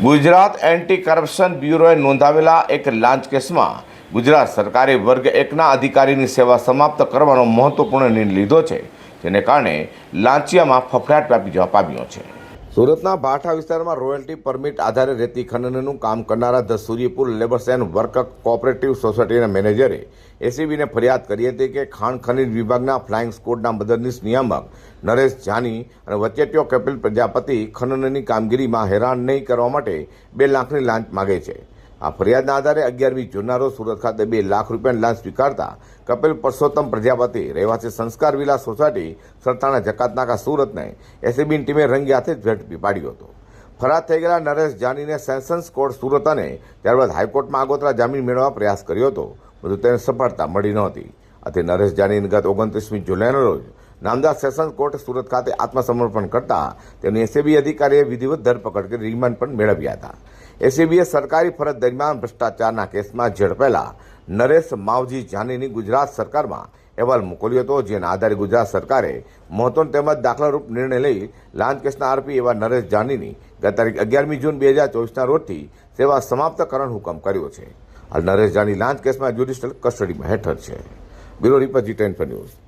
Gujarat anti corruption બ્યુરોએ નોંધાવેલા એક લાંચ કેસમાં ગુજરાત સરકારે વર્ગ એકના અધિકારીની સેવા સમાપ્ત કરવાનો મહત્વપૂર્ણ નિર્ણય લીધો છે, જેને કારણે લાંચિયામાં ફફડાટ વ્યાપી જવા પામ્યો છે. સુરતના ભાઠા વિસ્તારમાં રોયલ્ટી પરમિટ આધારે રેતી ખનનનું કામ કરનારા the Suryapur labours and work cooperative સોસાયટીના મેનેજરે એસીબીને ફરિયાદ કરી હતી કે ખાણ ખનીજ વિભાગના ફ્લાઇંગ સ્કોડના મદદનીશ નિયામક નરેશ જાની અને વચેટીઓ કપિલ પ્રજાપતિ ખનનની કામગીરીમાં હેરાન નહીં કરવા માટે બે લાખની લાંચ માગે છે. આ ફરિયાદના આધારે અગિયારમી જૂનના રોજ સુરત ખાતે બે લાખ રૂપિયાની લાંચ સ્વીકારતા કપિલ પરસોત્તમ પ્રજાપતિ, રહેવાસી સંસ્કાર વિલા સોસાયટી સરતાણા જકાતનાકા, સુરતને એસીબીની ટીમે રંગે હાથે ઝડપી પાડ્યો હતો. ફરાર થઈ ગયેલા નરેશ જાનીને સેન્સન્સ કોર્ટ સુરત અને ત્યારબાદ હાઈકોર્ટમાં આગોતરા જામીન મેળવવા પ્રયાસ કર્યો હતો. પરંતુ તેને સફળતા મળી નહોતી. આથી નરેશ જાનીને ગત ઓગણત્રીસમી જુલાઈના રોજ નામદાર સેશન્સ કોર્ટ સુરત ખાતે આત્મસમર્પણ કરતા તેમની એસીબી અધિકારીએ વિધિવત ધરપકડ કરી રિમાન્ડ પણ મેળવ્યા હતા. એસીબીએ સરકારી ફરજ દરમિયાન ભ્રષ્ટાચારના કેસમાં ઝડપેલા નરેશ માવજી જાનીની ગુજરાત સરકારમાં અહેવાલ મોકલ્યો હતો, જેના આધારે ગુજરાત સરકારે મહત્વનો તેમજ દાખલારૂપ નિર્ણય લઈ લાંચ કેસના આરોપી એવા નરેશ જાનીની ગત તારીખ અગિયારમી જૂન બે હજાર ચોવીસના રોજથી સેવા સમાપ્ત કરણ હુકમ કર્યો છે. હાલ નરેશ જાની લાંચ કેસમાં જ્યુડિશિયલ કસ્ટડીમાં હેઠળ છે. Bureau report G ten news.